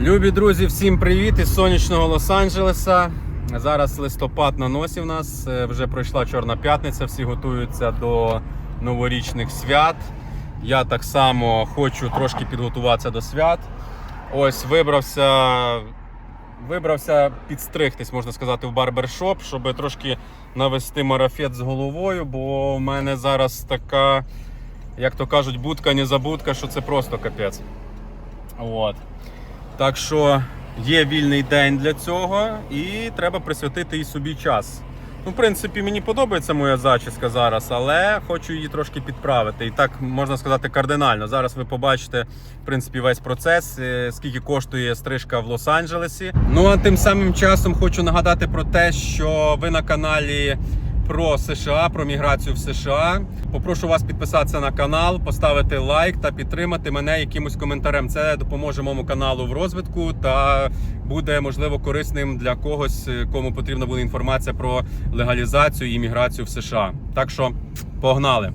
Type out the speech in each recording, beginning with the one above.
Любі друзі, всім привіт із сонячного Лос-Анджелеса. Зараз листопад на носі в нас. е, Вже пройшла Чорна п'ятниця, всі готуються до новорічних свят. Я так само хочу трошки підготуватися до свят. Ось вибрався, вибрався підстригтись, можна сказати, в барбершоп, щоб трошки навести марафет з головою, бо в мене зараз така, як то кажуть, будка не забудка, що це просто капець. От. Так що є вільний день для цього, і треба присвятити і собі час. Ну, в принципі, мені подобається моя зачіска зараз, але хочу її трошки підправити. І так можна сказати кардинально. Зараз ви побачите в принципі весь процес, е, скільки коштує стрижка в Лос-Анджелесі. Ну а тим самим часом хочу нагадати про те, що ви на каналі про США, про міграцію в США. Попрошу вас підписатися на канал, поставити лайк та підтримати мене якимось коментарем. Це допоможе моєму каналу в розвитку та буде можливо корисним для когось, кому потрібна буде інформація про легалізацію і міграцію в США. Так що погнали!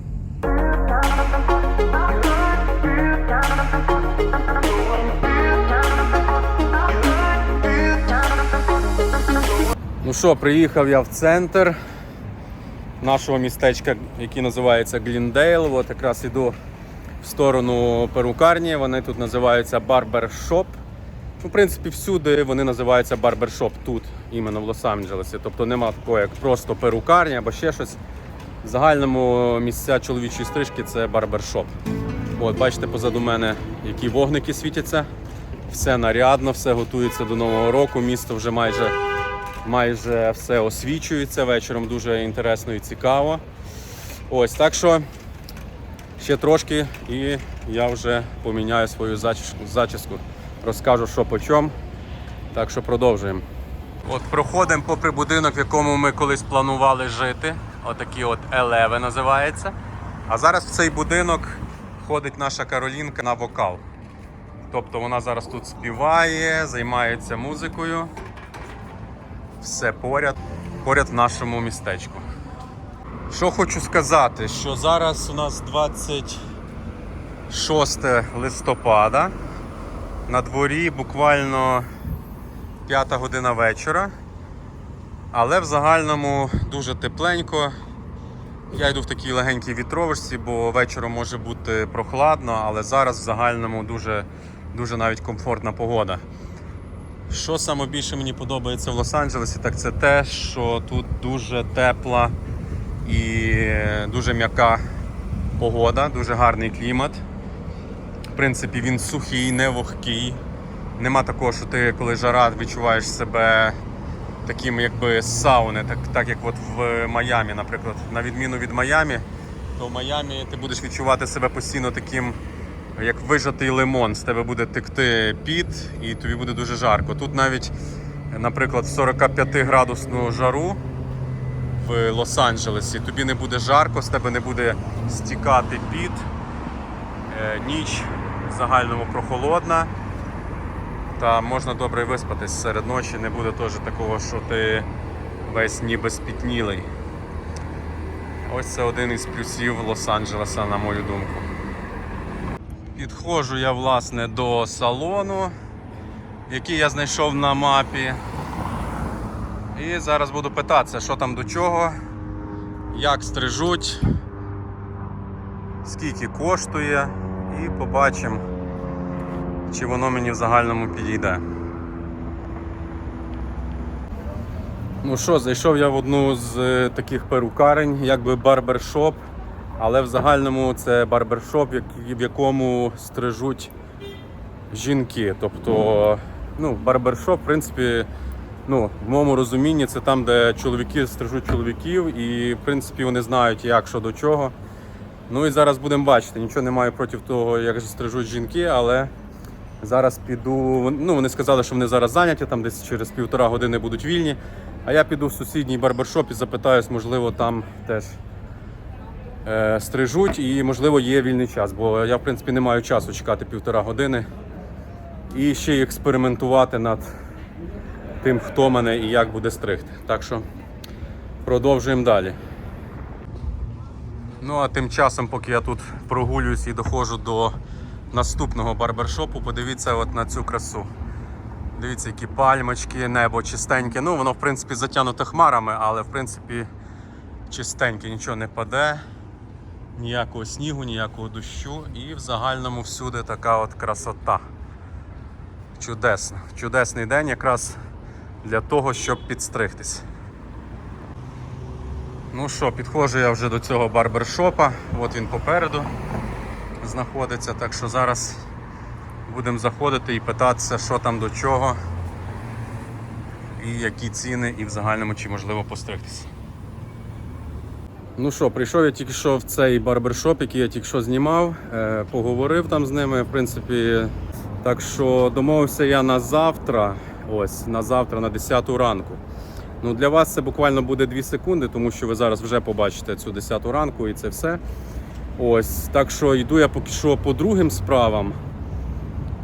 Ну що, приїхав я в центр нашого містечка, який називається Гліндейл. От якраз іду в сторону перукарні. Вони тут називаються барбершоп. Ну, в принципі, всюди вони називаються барбершоп тут, іменно в Лос-Анджелесі. Тобто нема такого, як просто перукарня або ще щось. В загальному місця чоловічої стрижки це барбершоп. От, бачите, позаду мене які вогники світяться. Все нарядно, все готується до Нового року. Місто вже майже майже все освічується вечором, дуже інтересно і цікаво. Ось так що ще трошки і я вже поміняю свою зачіску, розкажу, що по чому. Так що продовжуємо. От проходимо попри будинок, в якому ми колись планували жити. Отакий от Елеве називається. А зараз в цей будинок ходить наша Каролінка на вокал. Тобто вона зараз тут співає, займається музикою все поряд, поряд в нашому містечку. Що хочу сказати, що зараз у нас 26 листопада. На дворі буквально 5 година вечора. Але в загальному дуже тепленько. Я йду в такій легенькій вітровочці, бо вечором може бути прохладно, але зараз в загальному дуже, дуже навіть комфортна погода. Що саме більше мені подобається в Лос-Анджелесі, так це те, що тут дуже тепла і дуже м'яка погода, дуже гарний клімат. В принципі, він сухий, не вогкий. Нема такого, що ти, коли жара, відчуваєш себе таким, якби з сауни, так, так як от в Майамі, наприклад. На відміну від Майамі, то в Майамі ти будеш відчувати себе постійно таким як вижатий лимон, з тебе буде текти піт і тобі буде дуже жарко. Тут навіть, наприклад, 45 градусну жару в Лос-Анджелесі тобі не буде жарко, з тебе не буде стікати піт. Е, Ніч в загальному прохолодна. Та можна добре виспатись серед ночі, не буде теж такого, що ти весь ніби спітнілий. Ось це один із плюсів Лос-Анджелеса, на мою думку. Підходжу я власне до салону, який я знайшов на мапі. І зараз буду питатися, що там до чого, як стрижуть, скільки коштує, і побачимо, чи воно мені в загальному підійде. Ну що, зайшов я в одну з е, таких перукарень, якби барбершоп. Але в загальному це барбершоп, в якому стрижуть жінки. Тобто, ну, барбершоп, в принципі, ну, в моєму розумінні, це там, де чоловіки стрижуть чоловіків, і в принципі вони знають, як що до чого. Ну і зараз будемо бачити. Нічого не маю проти того, як стрижуть жінки, але зараз піду. Ну, вони сказали, що вони зараз зайняті, там десь через півтора години будуть вільні. А я піду в сусідній барбершоп і запитаюсь, можливо, там теж стрижуть і, можливо, є вільний час, бо я, в принципі, не маю часу чекати півтора години і ще й експериментувати над тим, хто мене і як буде стригти. Так що продовжуємо далі. Ну а тим часом, поки я тут прогулююсь і доходжу до наступного барбершопу, подивіться от на цю красу. Дивіться, які пальмочки, небо чистеньке. Ну, воно, в принципі, затягнуте хмарами, але в принципі чистеньке, нічого не паде. Ніякого снігу, ніякого дощу. І в загальному всюди така от красота. Чудесно. Чудесний день якраз для того, щоб підстригтись. Ну що, підходжу я вже до цього барбершопа. От він попереду знаходиться. Так що зараз будемо заходити і питатися, що там до чого, і які ціни, і в загальному чи можливо постригтися. Ну що, прийшов я тільки що в цей барбершоп, який я тільки що знімав, е, поговорив там з ними, в принципі. Так що домовився я на завтра, ось на завтра, на 10 ранку. Ну, для вас це буквально буде 2 секунди, тому що ви зараз вже побачите цю 10 ранку і це все. Ось, так що йду я поки що по другим справам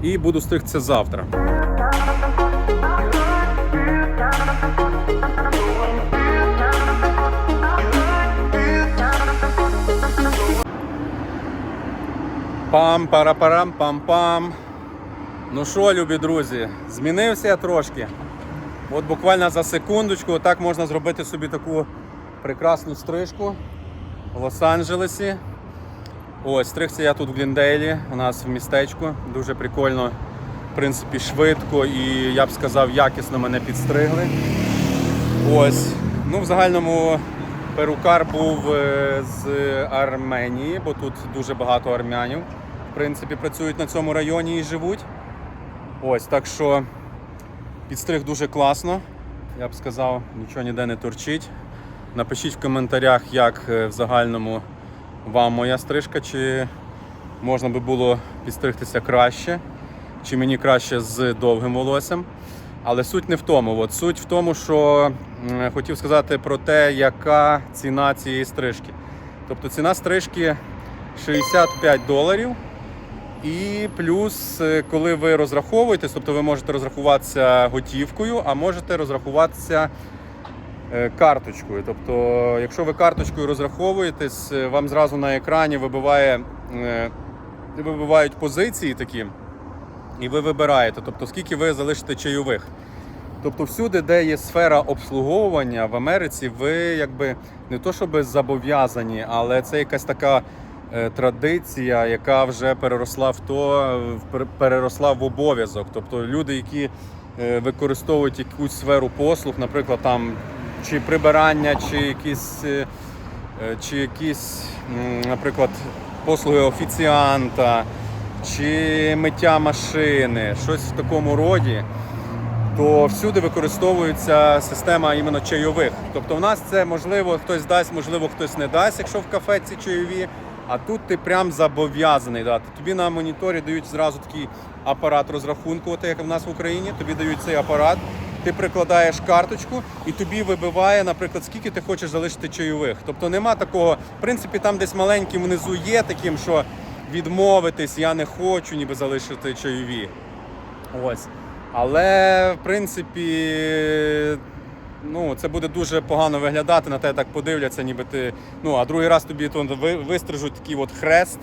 і буду стригтися завтра. Пам парапарам пам пам Ну що, любі друзі, змінився я трошки. От буквально за секундочку так можна зробити собі таку прекрасну стрижку в Лос-Анджелесі. Ось, стригся я тут в Гліндейлі, у нас в містечку. Дуже прикольно, в принципі, швидко і я б сказав, якісно мене підстригли. Ось. Ну, в загальному перукар був е, з Арменії, бо тут дуже багато армянів. В принципі, працюють на цьому районі і живуть. Ось, так що підстриг дуже класно. Я б сказав, нічого ніде не торчить. Напишіть в коментарях, як е, в загальному вам моя стрижка, чи можна би було підстригтися краще, чи мені краще з довгим волоссям. Але суть не в тому. От суть в тому, що хотів сказати про те, яка ціна цієї стрижки. Тобто ціна стрижки 65 доларів. І плюс, е, коли ви розраховуєтесь, тобто ви можете розрахуватися готівкою, а можете розрахуватися е, карточкою. Тобто, якщо ви карточкою розраховуєтесь, е, вам зразу на екрані вибиває, вибивають позиції такі, і ви вибираєте, тобто скільки ви залишите чайових. Тобто всюди, де є сфера обслуговування в Америці, ви якби не то щоб зобов'язані, але це якась така е, традиція, яка вже переросла в то, в- пер- переросла в обов'язок. Тобто люди, які е, використовують якусь сферу послуг, наприклад, там чи прибирання, чи якісь, е, чи якісь, наприклад, послуги офіціанта, чи миття машини, щось в такому роді то всюди використовується система іменно чайових. Тобто в нас це можливо хтось дасть, можливо, хтось не дасть, якщо в кафе ці чайові. А тут ти прям зобов'язаний дати. Тобі на моніторі дають зразу такий апарат розрахунку, от як в нас в Україні. Тобі дають цей апарат, ти прикладаєш карточку і тобі вибиває, наприклад, скільки ти хочеш залишити чайових. Тобто нема такого, в принципі, там десь маленьким внизу є таким, що відмовитись, я не хочу ніби залишити чайові. Ось. Але, в принципі, ну, це буде дуже погано виглядати, на тебе так подивляться, ніби ти. Ну, а другий раз тобі то вистрижуть такий от хрест,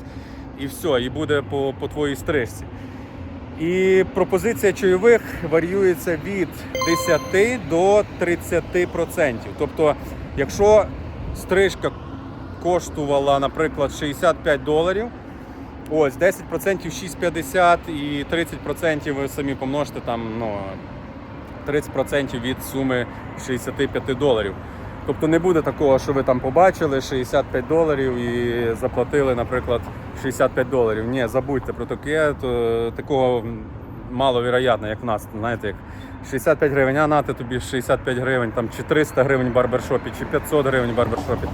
і все, і буде по, по твоїй стрижці. І пропозиція чайових варіюється від 10 до 30%. Тобто, якщо стрижка коштувала, наприклад, 65 доларів, Ось 10% 6,50 і 30% ви самі помножте там ну, 30% від суми 65 доларів. Тобто не буде такого, що ви там побачили 65 доларів і заплатили, наприклад, 65 доларів. Ні, забудьте про таке, то такого маловероятно, як в нас. Знаєте, як 65 гривень, а нати тобі 65 гривень, там, чи 300 гривень в барбершопі, чи 500 гривень в барбершопі.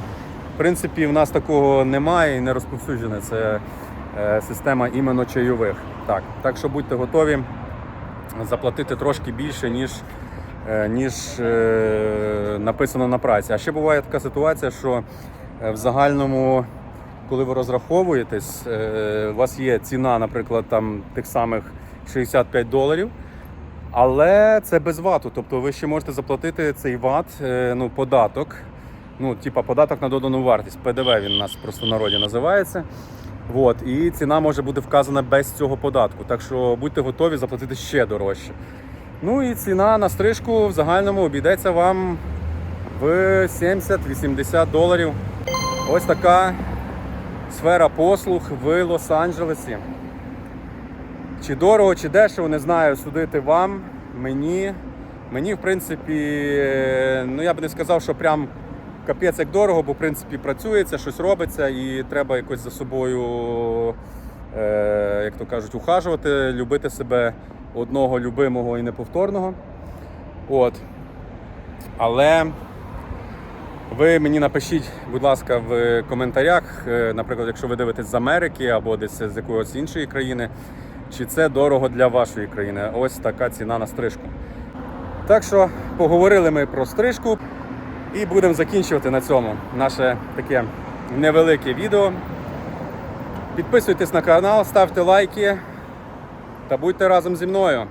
В принципі, в нас такого немає і не розповсюджена це система іменно чайових. Так, так що будьте готові заплатити трошки більше, ніж, е, ніж е, написано на праці. А ще буває така ситуація, що е, в загальному, коли ви розраховуєтесь, е, у вас є ціна, наприклад, там тих самих 65 доларів. Але це без вату, тобто ви ще можете заплатити цей ват, е, ну, податок. Ну, типа податок на додану вартість. ПДВ він у нас просто народі називається. От, і ціна може бути вказана без цього податку. Так що будьте готові заплатити ще дорожче. Ну і ціна на стрижку в загальному обійдеться вам в 70-80 доларів. Ось така сфера послуг в Лос-Анджелесі. Чи дорого, чи дешево, не знаю, судити вам, мені. Мені, в принципі, ну я б не сказав, що прям капець як дорого, бо в принципі працюється, щось робиться і треба якось за собою, е, як то кажуть, ухажувати, любити себе одного любимого і неповторного. От. Але ви мені напишіть, будь ласка, в коментарях, е, наприклад, якщо ви дивитесь з Америки або десь з якоїсь іншої країни, чи це дорого для вашої країни. Ось така ціна на стрижку. Так що поговорили ми про стрижку і будемо закінчувати на цьому наше таке невелике відео. Підписуйтесь на канал, ставте лайки та будьте разом зі мною.